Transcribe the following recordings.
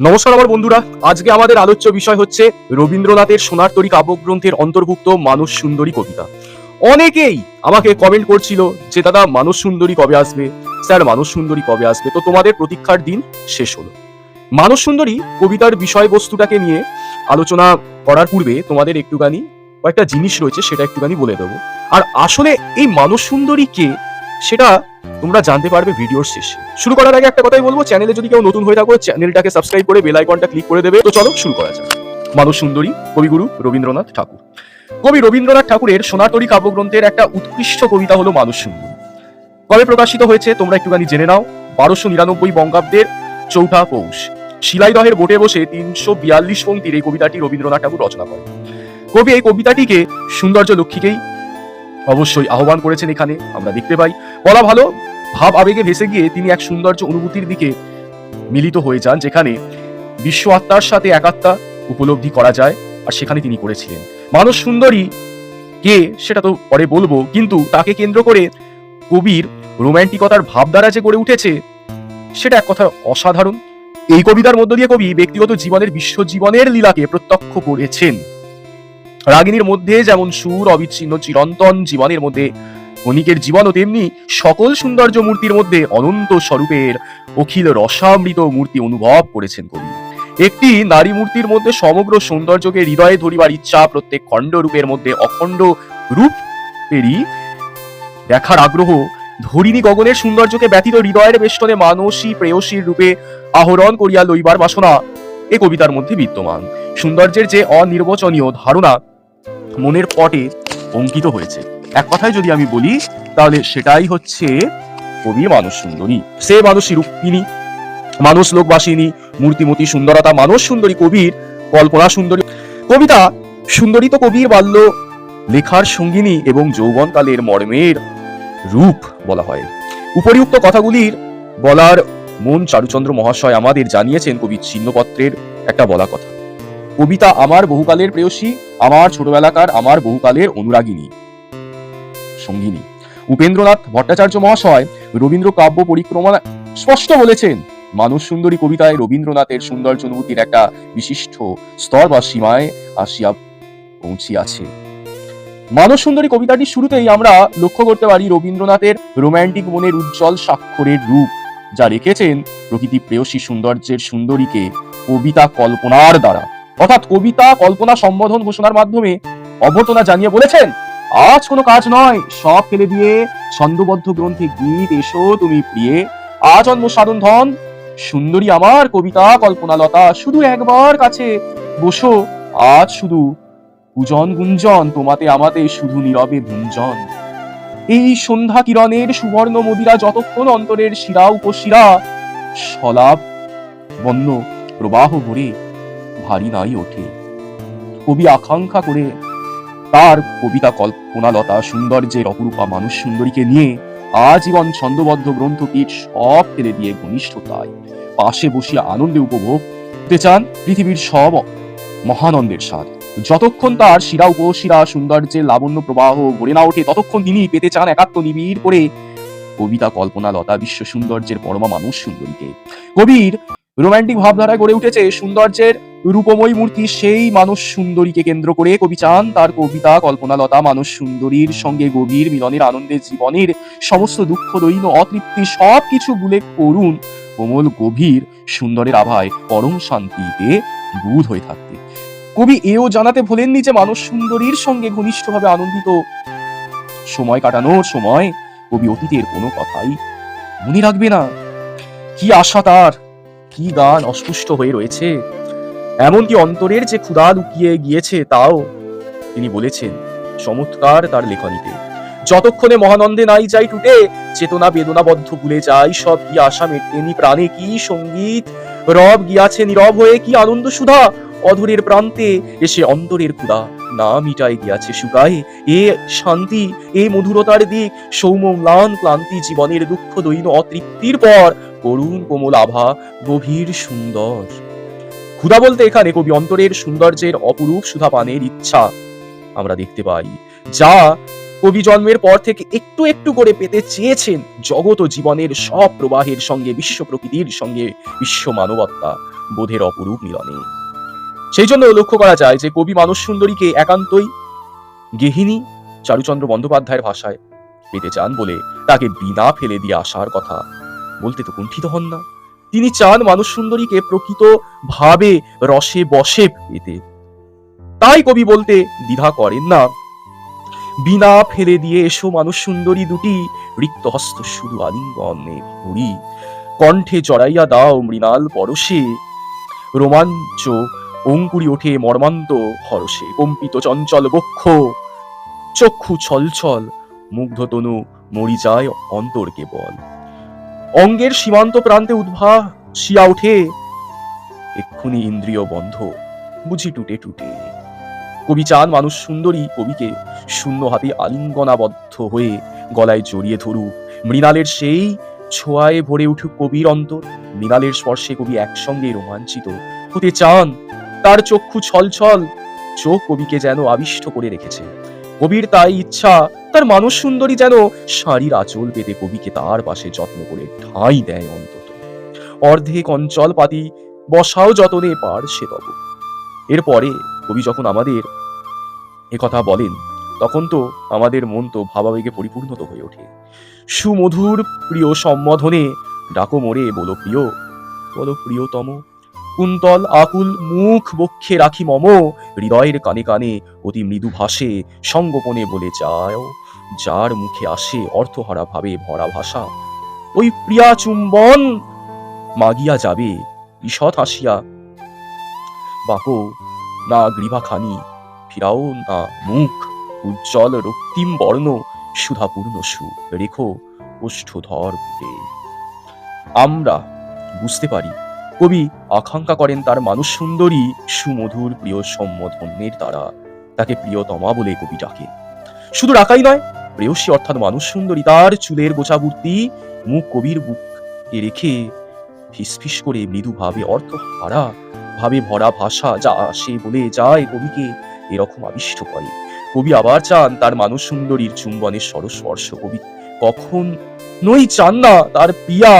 নমস্কার আমার বন্ধুরা, আজকে আমাদের আলোচ্য বিষয় হচ্ছে রবীন্দ্রনাথের সোনার তরী কাব্যগ্রন্থের অন্তর্ভুক্ত মানুষ সুন্দরী কবিতা। অনেকেই আমাকে কমেন্ট করছিল যে, দাদা, মানুষ সুন্দরী কবে আসবে? স্যার, মানুষ সুন্দরী কবে আসবে? তো তোমাদের প্রতীক্ষার দিন শেষ হলো। মানুষ সুন্দরী কবিতার বিষয়বস্তুটাকে নিয়ে আলোচনা করার পূর্বে তোমাদের একটুখানি কয়েকটা জিনিস রয়েছে, সেটা একটুখানি বলে দেবো। আর আসলে এই মানুষ সুন্দরী কে সেটা তোমরা জানতে পারবে ভিডিওর শেষে। শুরু করার আগে একটা কথাই বলব চ্যানেলে যদি কেউ নতুন হয়ে থাকো চ্যানেলটাকে সাবস্ক্রাইব করে বেল আইকনটা ক্লিক করে দেবে। তো চলো শুরু করা যাক। মানুষ সুন্দরী কবিগুরু রবীন্দ্রনাথ ঠাকুর। কবি রবীন্দ্রনাথ ঠাকুরের সোনাতরী কাব্যগ্রন্থের একটা উৎকৃষ্ট কবিতা হলো মানুষ সুন্দরী কবে প্রকাশিত হয়েছে তোমরা একটুখানি জেনে নাও। বারোশো নিরানব্বই বঙ্গাব্দের চৌঠা পৌষ। শিলাইদহের বোটে বসে তিনশো বিয়াল্লিশ পঙ্ক্তির এই কবিতাটি রবীন্দ্রনাথ ঠাকুর রচনা করেন। কবি এই কবিতাটিকে সৌন্দর্য লক্ষ্মীকেই অবশ্যই আহ্বান করেছেন এখানে, আমরা দেখতে পাই। বলা ভালো, ভাব আবেগে ভেসে গিয়ে তিনি এক সৌন্দর্য অনুভূতির দিকে মিলিত হয়ে যান, যেখানে বিশ্ব আত্মার সাথে একাত্মা উপলব্ধি করা যায়, আর সেখানে তিনি করেছিলেন। মানুষ সুন্দরী কে, সেটা তো পরে বলব, কিন্তু তাকে কেন্দ্র করে কবির রোম্যান্টিকতার ভাবধারা যে গড়ে উঠেছে, সেটা এক কথা অসাধারণ। এই কবিতার মধ্য দিয়ে কবি ব্যক্তিগত জীবনের, বিশ্ব জীবনের লীলাকে প্রত্যক্ষ করেছেন। রাগিনীর মধ্যে যেমন সুর, অবিচ্ছিন্ন চিরন্তন জীবনের মধ্যে ক্ষণিকের জীবনও তেমনি সকল সৌন্দর্য মূর্তির মধ্যে অনন্ত স্বরূপের অখিল রসামৃত মূর্তি অনুভব করেছেন কবি। একটি নারী মূর্তির মধ্যে সমগ্র সৌন্দর্যকে হৃদয়ে ধরিবার ইচ্ছা প্রত্যেক খণ্ড রূপের মধ্যে অখণ্ড রূপেরই দেখার আগ্রহ, ধরিণী গগনের সৌন্দর্যকে ব্যতীত হৃদয়ের বেষ্টনে মানসী প্রেয়সীর রূপে আহরণ করিয়া লইবার বাসনা এ কবিতার মধ্যে বিদ্যমান। সৌন্দর্যের যে অনির্বচনীয় ধারণা মনের পটে অঙ্কিত হয়েছে। এক কথায় যদি আমি বলি, তাহলে সেটাই হচ্ছে কবি মানুষ সুন্দরী সে মানুষই রূপিনী মানুষ লোকবাসিনী, মূর্তিমতি সুন্দরতা, মানুষ সুন্দরী কবির কল্পনা সুন্দরী। কবিতা সুন্দরী তো কবির বাল্য, লেখার সঙ্গিনী এবং যৌবনকালের মর্মের রূপ বলা হয়। উপরিউক্ত কথাগুলির বলার মন চারুচন্দ্র মহাশয় আমাদের জানিয়েছেন কবির চিহ্নপত্রের একটা বলা কথা। কবিতা আমার বহুকালের প্রেয়সী, আমার ছোটবেলাকার, আমার বহুকালের অনুরাগিনী। সঙ্গিনী, উপেন্দ্রনাথ ভট্টাচার্য মহাশয় রবীন্দ্র কাব্য পরিক্রমা স্পষ্ট বলেছেন মানুষ সুন্দরী কবিতায় রবীন্দ্রনাথের সৌন্দর্য অনুভূতির একটা বিশিষ্ট স্তর বা সীমায় আসিয়া পৌঁছিয়াছে। মানব সুন্দরী কবিতাটির শুরুতেই আমরা লক্ষ্য করতে পারি রবীন্দ্রনাথের রোম্যান্টিক মনের উজ্জ্বল স্বাক্ষরের রূপ, যা রেখেছেন প্রকৃতি প্রেয়সী সৌন্দর্যের সুন্দরীকে কবিতা কল্পনার দ্বারা। অর্থাৎ কবিতা, কল্পনা, সম্বোধন ঘোষণার মাধ্যমে অভ্যর্থনা জানিয়ে বলেছেন, আজ কোনো কাজ নয়, সব ফেলে দিয়ে ছন্দবদ্ধ গ্রন্থে গীত এসো তুমি প্রিয়ে। আজন্ম সাধন ধন, সুন্দরী আমার কবিতা, কল্পনালতা, শুধু একবার কাছে বসো। আজ শুধু পূজন গুঞ্জন, তোমাতে আমাতে শুধু নীরবে ভুঞ্জন। এই সন্ধ্যা কিরণের সুবর্ণ মদিরা যতক্ষণ অন্তরের শিরা উপশিরা, সলাপ, বন্য প্রবাহ ভরে ভারী নাই ওঠে। কবি আকাঙ্ক্ষা করে তার কবিতা কল্পনালতা সৌন্দর্যের অপরূপা মানুষ সুন্দরীকে নিয়ে আজীবন ছন্দবদ্ধ গ্রন্থকীট সব ফেলে দিয়ে ঘনিষ্ঠতায় পাশে বসিয়া আনন্দে উপভোগ করতে চান পৃথিবীর সব মহানন্দের স্বাদ। যতক্ষণ তার শিরা উপশিরা সৌন্দর্যের লাবণ্য প্রবাহ গড়ে না ওঠে, ততক্ষণ তিনি পেতে চান একাত্ম নিবিড় করে কবিতা কল্পনা লতা বিশ্ব সৌন্দর্যের পরমা মানুষ সুন্দরীকে। কবির রোমান্টিক ভাবধারায় গড়ে উঠেছে সৌন্দর্যের রূপময় মূর্তি, সেই মানুষ সুন্দরীকে কেন্দ্র করে কবি চান তার কবিতা, কল্পনালতা। মানুষ সুন্দরীর সঙ্গে গভীর মিলনের আনন্দে জীবনের সমস্ত দুঃখ, দৈন অতৃপ্তি সব কিছু ভুলে করুন কোমল গভীর সুন্দরের আভায়, পরম শান্তিতে বুধ হয়ে থাকতে। কবি এও জানাতে ভোলেননি যে মানুষ সুন্দরীর সঙ্গে ঘনিষ্ঠভাবে আনন্দিত। সময় কাটানোর সময় কবি অতীতের কোনো কথাই মনে রাখবে না। কি আশা তার, কি গান অস্পুষ্ট হয়ে রয়েছে। এমনকি অন্তরের যে ক্ষুধা লুকিয়ে গিয়েছে তাও তিনি বলেছেন, চমৎকার তার লেখনীতে। যতক্ষণে মহানন্দে নাই যাই টুটে, চেতনা বেদনাবদ্ধ ভুলে যাই সব কি আশা মেটেনি প্রাণে কি সংগীত? রব গিয়াছে নীরব হয়ে কি আনন্দ সুধা? অধরের প্রান্তে এসে অন্তরের ক্ষুধা। না মিটাই গিয়াছে শুকায় এ শান্তি, এ মধুরতার দিক। সৌম্য ম্লান ক্লান্তি জীবনের দুঃখ দৈন অতৃপ্তির পর করুণ কোমল আভা, গভীর সুন্দর। ক্ষুধা বলতে এখানে কবি অন্তরের সৌন্দর্যের অপরূপ সুধা পানের ইচ্ছা আমরা দেখতে পাই, যা কবি জন্মের পর থেকে একটু একটু করে পেতে চেয়েছেন জগৎ ও জীবনের সব প্রবাহের সঙ্গে, বিশ্ব প্রকৃতির সঙ্গে, বিশ্ব মানবত্তা বোধের অপরূপ মিলনে। সেই জন্য লক্ষ্য করা যায় যে কবি মানস সুন্দরীকে একান্তই গেহিনী চারুচন্দ্র বন্দ্যোপাধ্যায়ের ভাষায় পেতে চান বলে তাকে বিনা ফেলে দিয়ে আসার কথা। বলতে তো কুণ্ঠিত হন না। তিনি চান মানুষ সুন্দরীকে প্রকৃত ভাবে রসে বসে পেতে। তাই কবি বলতে দ্বিধা করেন না। বিনা ফেলে দিয়ে এসো মানুষ সুন্দরী দুটি রিক্ত হস্ত শুধু আলিঙ্গনে ভরি। কণ্ঠে জড়াইয়া দাও মৃণাল পরশে। রোমাঞ্চ অঙ্কুরি ওঠে মর্মান্ত হরসে কম্পিত চঞ্চল বক্ষ, চক্ষু ছলছল মুগ্ধ তনু মরি যায় অন্তর কেবল। অঙ্গের সীমান্ত প্রান্তে উদ্ভাসিয়া ওঠে। এক্ষুনি ইন্দ্রিয় বন্ধ, বুঝি টুটে টুটে। কবি চান মানুষ সুন্দরী কবিকে, শূন্য হাতে আলিঙ্গনাবদ্ধ হয়ে গলায় জড়িয়ে ধরুক। মৃণালের সেই ছোঁয়ায় ভরে উঠুক কবির অন্তর। মৃণালের স্পর্শে কবি একসঙ্গে রোমাঞ্চিত। হতে চান তার চক্ষু ছলছল, চোখ কবিকে যেন আবিষ্ট করে রেখেছে। কবির তাই ইচ্ছা, তার মানুষ সুন্দরী যেন শাড়ির আঁচল পেতে কবিকে তার পাশে যত্ন করে ঠাঁই দেয় অন্তত। অর্ধেক অঞ্চল পাতি বসাও যতনে পার সে তব। এরপরে কবি যখন আমাদের এ কথা বলেন, তখন তো আমাদের মন তো ভাবাবেগে পরিপূর্ণত হয়ে ওঠে। সুমধুর প্রিয় সম্বোধনে, ডাকো মোরে বলো প্রিয়, বলো প্রিয়তম। কুন্তল আকুল মুখ বক্ষে রাখি মম। হৃদয়ের কানে কানে অতি মৃদু ভাষে সঙ্গোপনে বলে যাও, যার মুখে আসে অর্থহারা ভাবে ভরা ভাষা। ওই প্রিয়া চুম্বন মাগিয়া যাবে, ঈষৎ হাসিয়া, বাকো, না গ্রীবাখানি ফিরাও না মুখ, উজ্জ্বল রক্তিম বর্ণ, সুধাপূর্ণ সু রেখো, ওষ্ঠধর আমরা বুঝতে পারি কবি আকাঙ্ক্ষা করেন তার মানুষ সুন্দরী সুমধুর প্রিয় সম্বোধনের দ্বারা। তাকে প্রিয়তমা বলে কবি ডাকে শুধু ডাকাই নয়, প্রেয়সী অর্থাৎ মানুষ সুন্দরী, তার চুলের গোছাবূর্তি, মুখ কবির বুকে রেখে ফিসফিস করে মৃদুভাবে অর্থ হারা ভাবে ভরা ভাষা যা সে বলে যায় কবিকে, এরকম আবিষ্ট করে। কবি আবার চান তার মানুষ সুন্দরীর চুম্বনের সরস্পর্শ কবি। কখন নই চান না তার পিয়া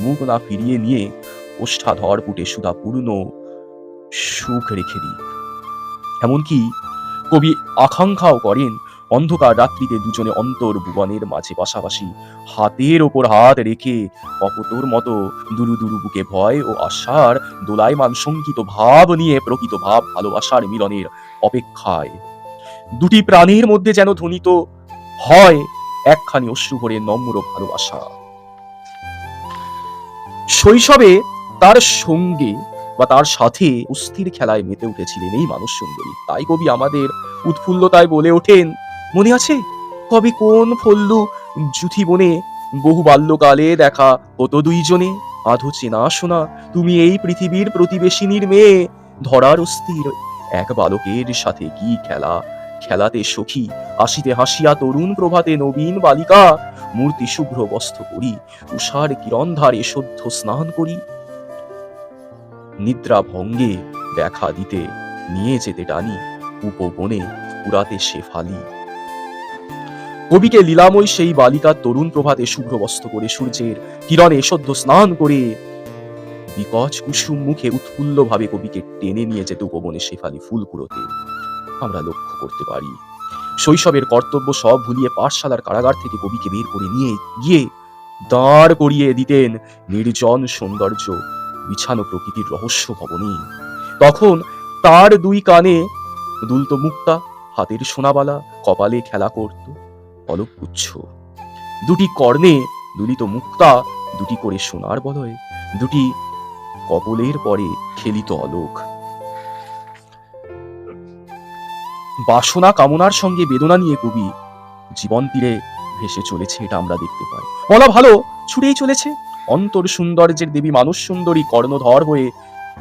মুখ না ফিরিয়ে নিয়ে ওষ্ঠাধর পুটে সুধা পূর্ণ সুখ রেখে দিক এমনকি কবি আকাঙ্ক্ষাও করেন, অন্ধকার রাত্রিতে দুজনে অন্তর ভুবনের মাঝে পাশাপাশি হাতের ওপর হাত রেখে অপতর মতো দুরু দুরু বুকে ভয় ও আশার দোলায়মান শঙ্কিত ভাব নিয়ে প্রকৃত ভাব ভালোবাসার মিলনের অপেক্ষায়। দুটি প্রাণীর মধ্যে যেন ধ্বনিত হয় একখানি অশ্রু ভরে নম্র ভালোবাসা। শৈশবে তার সঙ্গে বা তার সাথে অস্থির খেলায় মেতে উঠেছিলেন এই মানুষ সুন্দরী। তাই কবি আমাদের উৎফুল্লতায় বলে ওঠেন, মনে আছে? কবে কোন ফল্লু জুথি বনে বহু বাল্যকালে দেখা হতো দুইজনে? আধো চেনা শোনা, তুমি এই পৃথিবীর প্রতিবেশিনীর মেয়ে, ধরার অস্থির এক বালকের সাথে কি খেলা? খেলাতে সখী, আসিতে হাসিয়া তরুণ প্রভাতে নবীন বালিকা, মূর্তি শুভ্র বস্ত্র করি তুষার কিরণধারে সদ্য স্নান করি। নিদ্রা ভঙ্গে দেখা দিতে নিয়ে যেতে টানি উপবনে পুরাতে সে ফালি। কবিকে লীলাময় সেই বালিকা তরুণ প্রভাতে শুভ্র বস্ত্র করে সূর্যের কিরণে সদ্য স্নান করে বিকচ কুসুম মুখে উৎফুল্ল ভাবে কবিকে টেনে নিয়ে যেতে উপবনে শেফালি ফুল কুড়োতে আমরা লক্ষ্য করতে পারি, শৈশবের কর্তব্য সব ভুলিয়ে পাঠশালার কারাগার থেকে কবিকে বের করে নিয়ে গিয়ে দাঁড় করিয়ে দিতেন নির্জন সৌন্দর্য বিছানো প্রকৃতির রহস্য ভবনে। তখন তার দুই কানে দুলত মুক্তা হাতের সোনাবালা কপালে খেলা করত অলকুচ্ছ দুটি কর্ণে দুলিত মুক্তা দুটি করে সোনার বলয়, দুটি কপলের পরে খেলিত অলোক। বাসনা কামনার সঙ্গে বেদনা নিয়ে কবি জীবন তীরে ভেসে চলেছে এটা আমরা দেখতে পাই। বলা ভালো, ছুটেই চলেছে। অন্তর সৌন্দর্যের দেবী মানুষ সুন্দরী কর্ণধর হয়ে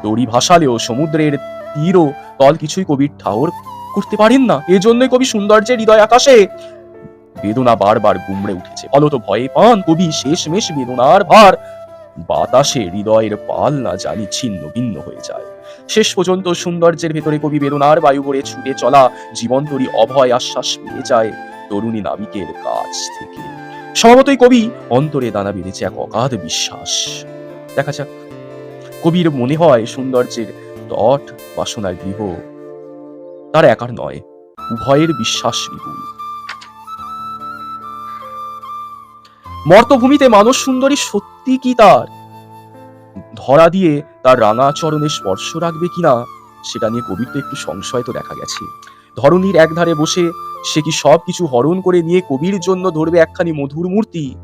দড়ি ভাসালেও সমুদ্রের তীরও তল কিছুই কবির ঠাওর করতে পারেন না। এজন্যই কবি সৌন্দর্যের হৃদয় আকাশে বেদনা বারবার গুমড়ে উঠেছে। ফলত ভয়ে পান কবি শেষমেশ বেদনার ভার। বাতাসে হৃদয়ের পাল না জানি ছিন্ন ভিন্ন হয়ে যায়। শেষ পর্যন্ত সৌন্দর্যের ভেতরে কবি বেদনার বায়ু করে ছুটে চলা জীবন্তরী অভয় আশ্বাস পেয়ে যায় তরুণী নাবিকের কাছ থেকে। স্বভাবতই কবি অন্তরে দানা বেঁধেছে এক অগাধ বিশ্বাস। দেখা যাক। কবির মনে হয় সৌন্দর্যের তট বাসনার গৃহ। তার একার নয় উভয়ের বিশ্বাস বিপুল। মর্তভূমিতে মানস সুন্দরী সত্যি কি তার? ধরা দিয়ে তার রাঙা চরণে স্পর্শ রাখবে কিনা, সেটা নিয়ে কবির তো একটু সংশয় তো দেখা গেছে। ধরনীর একধারে বসে সে কি সব কিছু হরণ করে নিয়ে কবির জন্য ধরবে একখানি মধুর মূর্তি?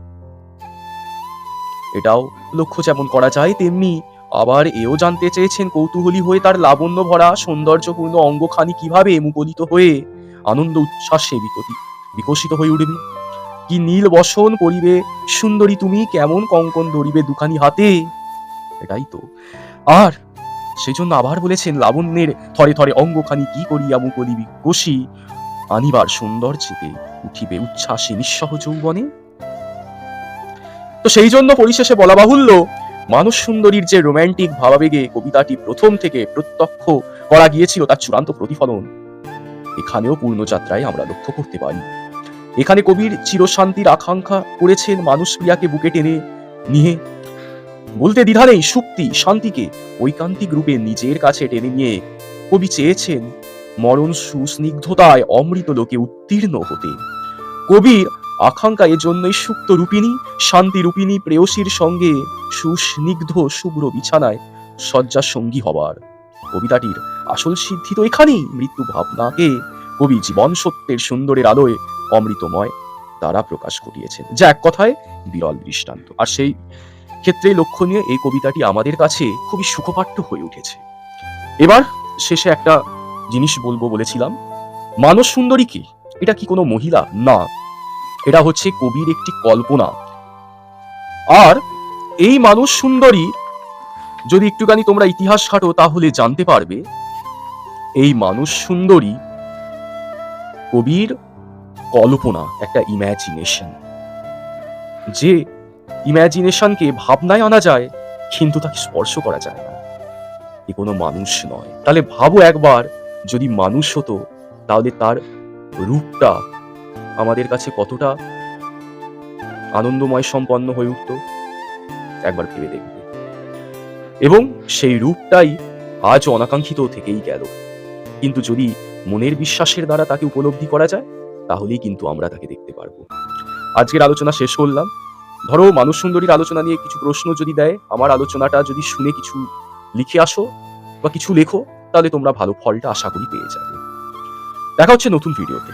এটাও লক্ষ্য যেমন করা যায় তেমনি। আবার এও জানতে চেয়েছেন কৌতূহলী হয়ে তার লাবণ্য ভরা, সৌন্দর্যপূর্ণ অঙ্গখানি কীভাবে মুকলিত হয়ে আনন্দ উচ্ছ্বাসে বিকশিত হয়ে উঠবে? কি নীল বসন করিবে সুন্দরী তুমি কেমন কঙ্কন ধরিবে দুখানি হাতে? এটাই তো। আর সেই জন্য আবার বলেছেন, লাবণ্যের থরে থরে অঙ্গখানি কি করিয়া মুকলি বিকশি? আনিবার সৌন্দর্যেতে উঠিবে উচ্ছ্বাসে নিঃসহ যৌবনে। তো সেই জন্য পরিশেষে বলা বাহুল্য, মানুষ সুন্দরীর যে রোমান্টিক ভাবাবেগে কবিতাটি প্রথম থেকে প্রত্যক্ষ করা গিয়েছিল তার চূড়ান্ত প্রতিফলন। এখানেও পূর্ণযাত্রায় আমরা লক্ষ্য করতে পারি। এখানে কবির চিরশান্তির আকাঙ্ক্ষা করেছেন মানুষ প্রিয়াকে বুকে টেনে নিয়ে। বলতে দ্বিধা নেই, সুক্তি শান্তিকে ঐকান্তিক রূপে নিজের কাছে টেনে নিয়ে কবি চেয়েছেন মরণ সুস্নিগ্ধতায় অমৃত লোকে উত্তীর্ণ হতে। কবির আকাঙ্ক্ষা এজন্যই সুপ্ত রূপিণী, শান্তি রূপিণী প্রেয়সীর সঙ্গে সুস্নিগ্ধ শুভ্র বিছানায় শয্যা সঙ্গী হবার। কবিতাটির আসল সিদ্ধি তো এখানেই, মৃত্যু ভাবনাকে কবি জীবন সত্যের সুন্দরের আলোয় অমৃতময় তারা প্রকাশ ঘটিয়েছেন যা এক কথায় বিরল দৃষ্টান্ত। আর সেই ক্ষেত্রে লক্ষণীয় এই কবিতাটি আমাদের কাছে খুবই সুখপাঠ্য হয়ে উঠেছে। এবার শেষে একটা জিনিস বলব বলেছিলাম। মানস সুন্দরী কি? এটা কি কোনো মহিলা? না। এটা হচ্ছে কবির একটি কল্পনা। আর এই মানুষ সুন্দরী যদি একটুখানি তোমরা ইতিহাস ঘাটো তাহলে জানতে পারবে, এই মানুষ সুন্দরী কবির কল্পনা, একটা ইম্যাজিনেশন যে ইমাজিনেশনকে ভাবনায় আনা যায়, কিন্তু তাকে স্পর্শ করা যায় না। এ কোনো মানুষ নয়। তাহলে ভাবো একবার যদি মানুষ হতো, তাহলে তার রূপটা আমাদের কাছে কতটা আনন্দময় সম্পন্ন হয়ে উঠত? একবার ভেবে দেখবে। এবং সেই রূপটাই আজ অনাকাঙ্ক্ষিত থেকেই গেল। কিন্তু যদি মনের বিশ্বাসের দ্বারা তাকে উপলব্ধি করা যায়, তাহলেই কিন্তু আমরা তাকে দেখতে পারব। আজকের আলোচনা শেষ করলাম। ধরো মানুষ সুন্দরীর আলোচনা নিয়ে কিছু প্রশ্ন যদি দেয়, আমার আলোচনাটা যদি শুনে কিছু লিখে আসো বা কিছু লেখো তাহলে তোমরা ভালো ফলটা আশা করি পেয়ে যাবে। দেখা হচ্ছে নতুন ভিডিওতে